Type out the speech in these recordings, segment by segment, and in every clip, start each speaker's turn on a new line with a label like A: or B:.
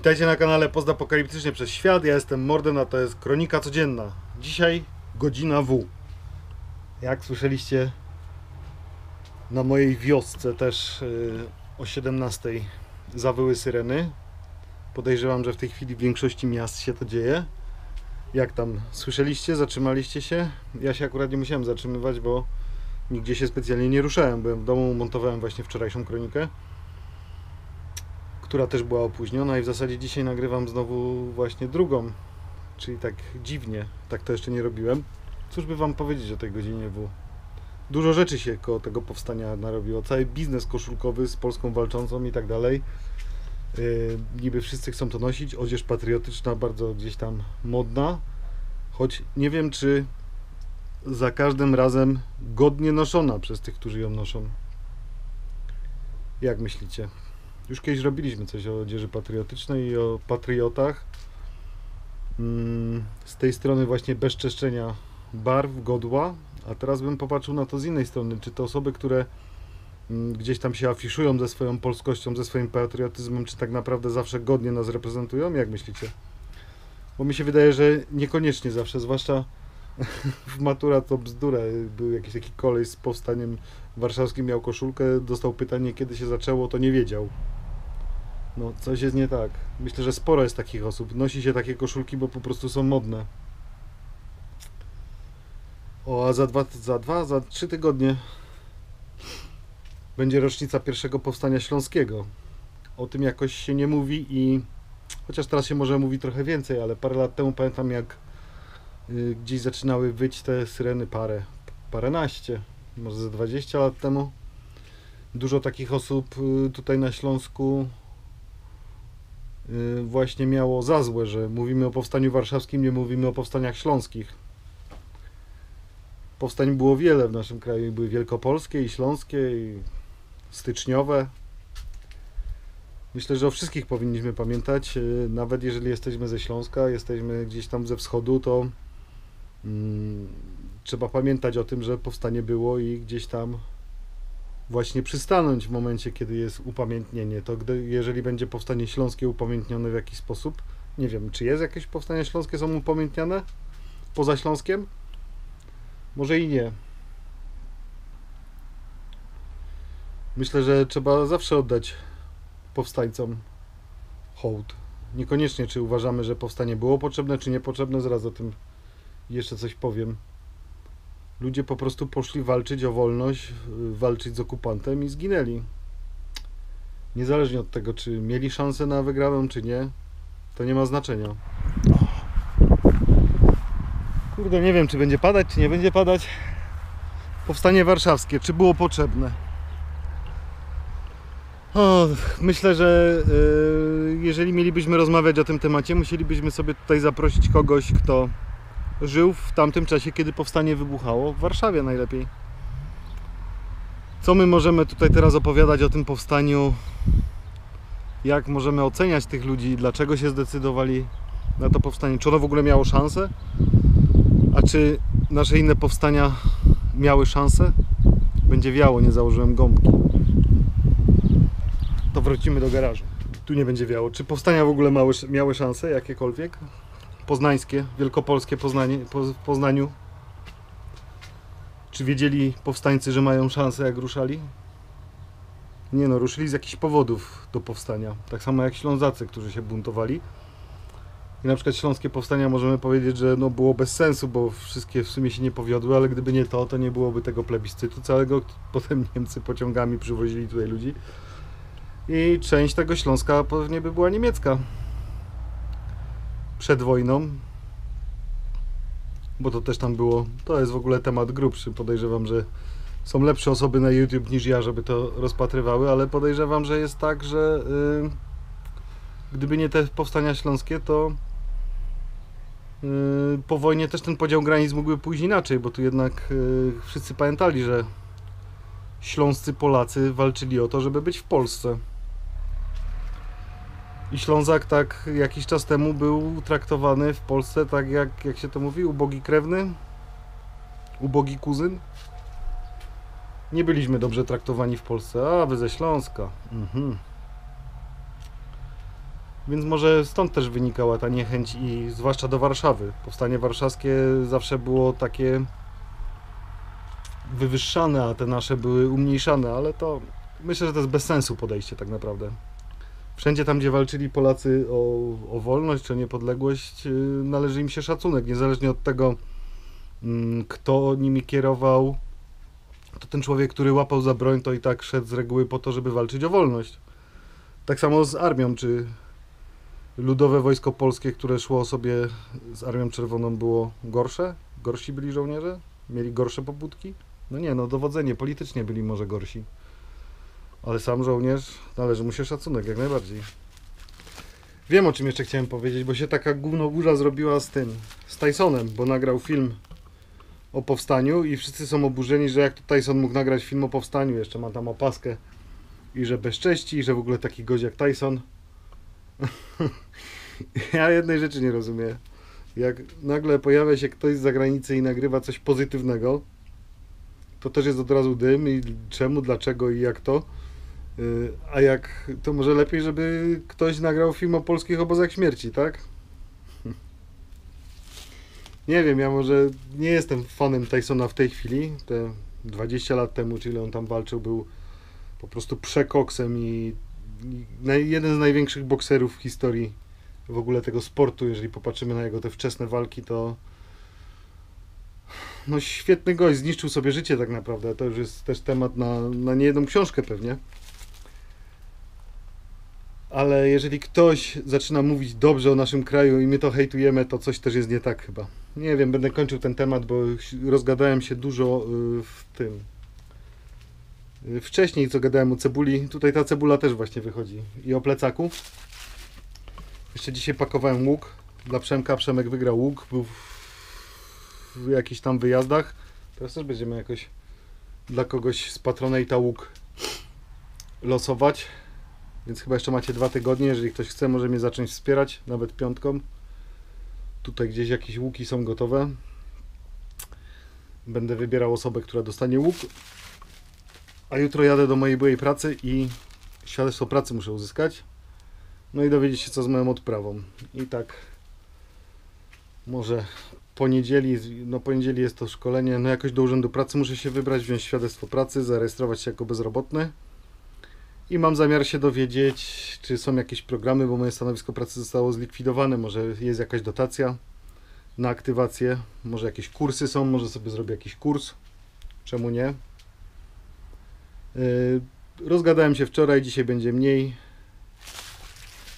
A: Witajcie na kanale Postapokaliptycznie przez Świat. Ja jestem Morden, a to jest Kronika Codzienna. Dzisiaj godzina W. Jak słyszeliście, na mojej wiosce też yy, o 17 zawyły syreny. Podejrzewam, że w tej chwili w większości miast się to dzieje. Jak tam? Słyszeliście? Zatrzymaliście się? Ja się akurat nie musiałem zatrzymywać, bo nigdzie się specjalnie nie ruszałem. Byłem w domu, montowałem właśnie wczorajszą kronikę która też była opóźniona i w zasadzie dzisiaj nagrywam znowu właśnie drugą, czyli tak dziwnie, tak to jeszcze nie robiłem. Cóż by wam powiedzieć o tej godzinie W? Dużo rzeczy się koło tego powstania narobiło, cały biznes koszulkowy z Polską walczącą i tak dalej. Yy, niby wszyscy chcą to nosić, odzież patriotyczna bardzo gdzieś tam modna, choć nie wiem czy za każdym razem godnie noszona przez tych, którzy ją noszą. Jak myślicie? Już kiedyś robiliśmy coś o odzieży patriotycznej i o patriotach. Mm, z tej strony właśnie bezczeszczenia barw, godła, a teraz bym popatrzył na to z innej strony. Czy to osoby, które mm, gdzieś tam się afiszują ze swoją polskością, ze swoim patriotyzmem, czy tak naprawdę zawsze godnie nas reprezentują? Jak myślicie? Bo mi się wydaje, że niekoniecznie zawsze, zwłaszcza w matura to bzdura. Był jakiś taki kolej z powstaniem warszawskim, miał koszulkę, dostał pytanie, kiedy się zaczęło, to nie wiedział. No, coś jest nie tak. Myślę, że sporo jest takich osób. Nosi się takie koszulki, bo po prostu są modne. O, a za dwa, za dwa, za trzy tygodnie będzie rocznica pierwszego powstania śląskiego. O tym jakoś się nie mówi i chociaż teraz się może mówi trochę więcej, ale parę lat temu pamiętam jak y, gdzieś zaczynały wyć te syreny parę, paręnaście, może ze 20 lat temu. Dużo takich osób y, tutaj na Śląsku właśnie miało za złe, że mówimy o powstaniu warszawskim, nie mówimy o powstaniach śląskich. Powstań było wiele w naszym kraju. Były wielkopolskie i śląskie i styczniowe. Myślę, że o wszystkich powinniśmy pamiętać. Y, nawet jeżeli jesteśmy ze Śląska, jesteśmy gdzieś tam ze wschodu, to mm, trzeba pamiętać o tym, że powstanie było i gdzieś tam właśnie przystanąć w momencie, kiedy jest upamiętnienie. To gdy, jeżeli będzie powstanie śląskie upamiętnione w jakiś sposób, nie wiem, czy jest jakieś powstania śląskie są upamiętniane poza Śląskiem? Może i nie. Myślę, że trzeba zawsze oddać powstańcom hołd. Niekoniecznie, czy uważamy, że powstanie było potrzebne, czy niepotrzebne, zaraz o tym jeszcze coś powiem. Ludzie po prostu poszli walczyć o wolność, walczyć z okupantem i zginęli. Niezależnie od tego, czy mieli szansę na wygraną, czy nie, to nie ma znaczenia. Kurde, nie wiem, czy będzie padać, czy nie będzie padać. Powstanie warszawskie, czy było potrzebne? O, myślę, że yy, jeżeli mielibyśmy rozmawiać o tym temacie, musielibyśmy sobie tutaj zaprosić kogoś, kto żył w tamtym czasie, kiedy powstanie wybuchało w Warszawie najlepiej. Co my możemy tutaj teraz opowiadać o tym powstaniu? Jak możemy oceniać tych ludzi? Dlaczego się zdecydowali na to powstanie? Czy ono w ogóle miało szansę? A czy nasze inne powstania miały szansę? Będzie wiało, nie założyłem gąbki. To wrócimy do garażu. Tu nie będzie wiało. Czy powstania w ogóle mały, miały szansę jakiekolwiek? Poznańskie, wielkopolskie Poznanie, po, w Poznaniu. Czy wiedzieli powstańcy, że mają szansę jak ruszali? Nie no, ruszyli z jakichś powodów do powstania. Tak samo jak Ślązacy, którzy się buntowali. I na przykład śląskie powstania możemy powiedzieć, że no było bez sensu, bo wszystkie w sumie się nie powiodły, ale gdyby nie to, to nie byłoby tego plebiscytu całego. Potem Niemcy pociągami przywozili tutaj ludzi. I część tego Śląska pewnie by była niemiecka przed wojną, bo to też tam było, to jest w ogóle temat grubszy, podejrzewam, że są lepsze osoby na YouTube niż ja, żeby to rozpatrywały, ale podejrzewam, że jest tak, że yy, gdyby nie te powstania śląskie, to yy, po wojnie też ten podział granic mógłby pójść inaczej, bo tu jednak yy, wszyscy pamiętali, że śląscy Polacy walczyli o to, żeby być w Polsce. I Ślązak tak jakiś czas temu był traktowany w Polsce tak jak, jak się to mówi, ubogi krewny, ubogi kuzyn. Nie byliśmy dobrze traktowani w Polsce. A, wy ze Śląska. Mhm. Więc może stąd też wynikała ta niechęć i zwłaszcza do Warszawy. Powstanie warszawskie zawsze było takie wywyższane, a te nasze były umniejszane, ale to myślę, że to jest bez sensu podejście tak naprawdę. Wszędzie tam, gdzie walczyli Polacy o, o wolność o niepodległość, yy, należy im się szacunek, niezależnie od tego, mm, kto nimi kierował. To ten człowiek, który łapał za broń, to i tak szedł z reguły po to, żeby walczyć o wolność. Tak samo z armią, czy ludowe wojsko polskie, które szło sobie z Armią Czerwoną było gorsze? Gorsi byli żołnierze? Mieli gorsze pobudki? No nie, no dowodzenie politycznie byli może gorsi. Ale sam żołnierz, należy mu się szacunek, jak najbardziej. Wiem o czym jeszcze chciałem powiedzieć, bo się taka gównoburza zrobiła z tym, z Tysonem, bo nagrał film o powstaniu i wszyscy są oburzeni, że jak to Tyson mógł nagrać film o powstaniu, jeszcze ma tam opaskę i że bezcześci, i że w ogóle taki gość jak Tyson. ja jednej rzeczy nie rozumiem. Jak nagle pojawia się ktoś z zagranicy i nagrywa coś pozytywnego, to też jest od razu dym i czemu, dlaczego i jak to. Yy, A jak to może lepiej, żeby ktoś nagrał film o polskich obozach śmierci, tak? Nie wiem, ja może nie jestem fanem Tysona w tej chwili. Te 20 lat temu, czyli on tam walczył, był po prostu przekoksem i, i jeden z największych bokserów w historii w ogóle tego sportu. Jeżeli popatrzymy na jego te wczesne walki, to no świetny gość, zniszczył sobie życie tak naprawdę. To już jest też temat na, na niejedną książkę pewnie. Ale jeżeli ktoś zaczyna mówić dobrze o naszym kraju i my to hejtujemy, to coś też jest nie tak chyba. Nie wiem, będę kończył ten temat, bo rozgadałem się dużo y, w tym. Y, Wcześniej, co gadałem o cebuli, tutaj ta cebula też właśnie wychodzi. I o plecaku. Jeszcze dzisiaj pakowałem łuk dla Przemka. Przemek wygrał łuk, był w, jakichś tam wyjazdach. Teraz też będziemy jakoś dla kogoś z Patronata łuk losować. Więc chyba jeszcze macie dwa tygodnie. Jeżeli ktoś chce, może mnie zacząć wspierać, nawet piątką. Tutaj gdzieś jakieś łuki są gotowe. Będę wybierał osobę, która dostanie łuk. A jutro jadę do mojej byłej pracy i świadectwo pracy muszę uzyskać. No i dowiedzieć się, co z moją odprawą. I tak może poniedzieli, no poniedzieli jest to szkolenie, no jakoś do urzędu pracy muszę się wybrać, wziąć świadectwo pracy, zarejestrować się jako bezrobotny. I mam zamiar się dowiedzieć, czy są jakieś programy, bo moje stanowisko pracy zostało zlikwidowane. Może jest jakaś dotacja na aktywację, może jakieś kursy są, może sobie zrobię jakiś kurs. Czemu nie? Yy, rozgadałem się wczoraj, dzisiaj będzie mniej.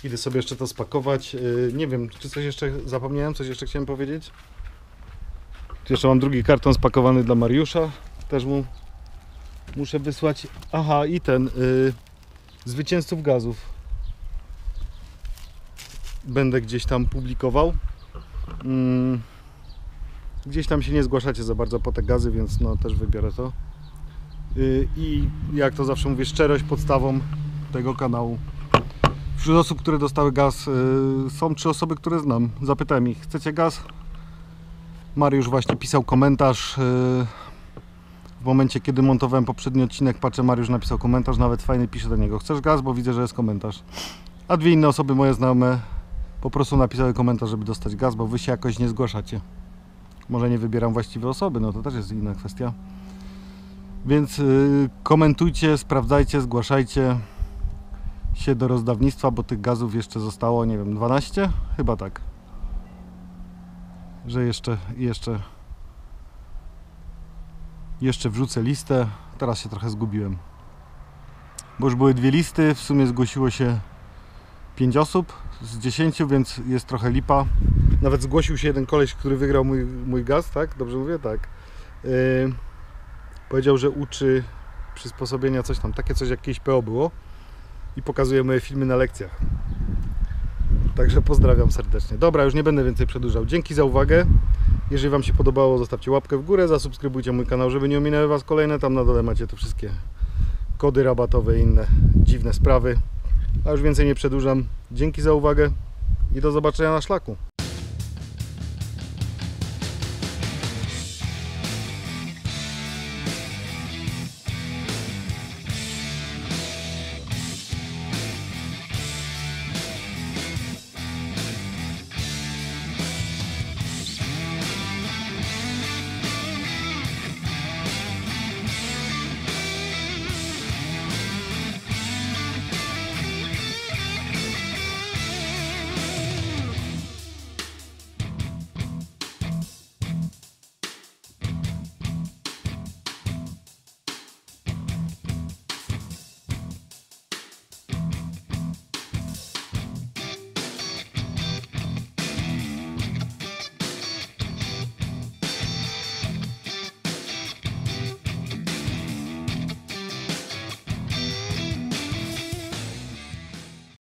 A: Idę sobie jeszcze to spakować. Yy, nie wiem, czy coś jeszcze zapomniałem, coś jeszcze chciałem powiedzieć. Jeszcze mam drugi karton spakowany dla Mariusza. Też mu muszę wysłać. Aha, i ten. Yy, zwycięzców gazów. Będę gdzieś tam publikował. Mm, Gdzieś tam się nie zgłaszacie za bardzo po te gazy, więc no też wybiorę to. Yy, I jak to zawsze mówię, szczerość podstawą tego kanału. Wśród osób, które dostały gaz, yy, są trzy osoby, które znam. Zapytałem ich, chcecie gaz? Mariusz właśnie pisał komentarz. W momencie, kiedy montowałem poprzedni odcinek, patrzę, Mariusz napisał komentarz, nawet fajny pisze do niego. Chcesz gaz? Bo widzę, że jest komentarz. A dwie inne osoby, moje znajome, po prostu napisały komentarz, żeby dostać gaz, bo wy się jakoś nie zgłaszacie. Może nie wybieram właściwe osoby, no to też jest inna kwestia. Więc yy, komentujcie, sprawdzajcie, zgłaszajcie się do rozdawnictwa, bo tych gazów jeszcze zostało, nie wiem, 12? Chyba tak. Że jeszcze, jeszcze jeszcze wrzucę listę. Teraz się trochę zgubiłem. Bo już były dwie listy, w sumie zgłosiło się 5 osób z 10, więc jest trochę lipa. Nawet zgłosił się jeden koleś, który wygrał mój, mój gaz, tak? Dobrze mówię? Tak. Yy, powiedział, że uczy przysposobienia coś tam, takie coś jak jakieś PO było i pokazuje moje filmy na lekcjach. Także pozdrawiam serdecznie. Dobra, już nie będę więcej przedłużał. Dzięki za uwagę. Jeżeli Wam się podobało, zostawcie łapkę w górę, zasubskrybujcie mój kanał, żeby nie ominęły Was kolejne. Tam na dole macie te wszystkie kody rabatowe i inne dziwne sprawy. A już więcej nie przedłużam. Dzięki za uwagę i do zobaczenia na szlaku.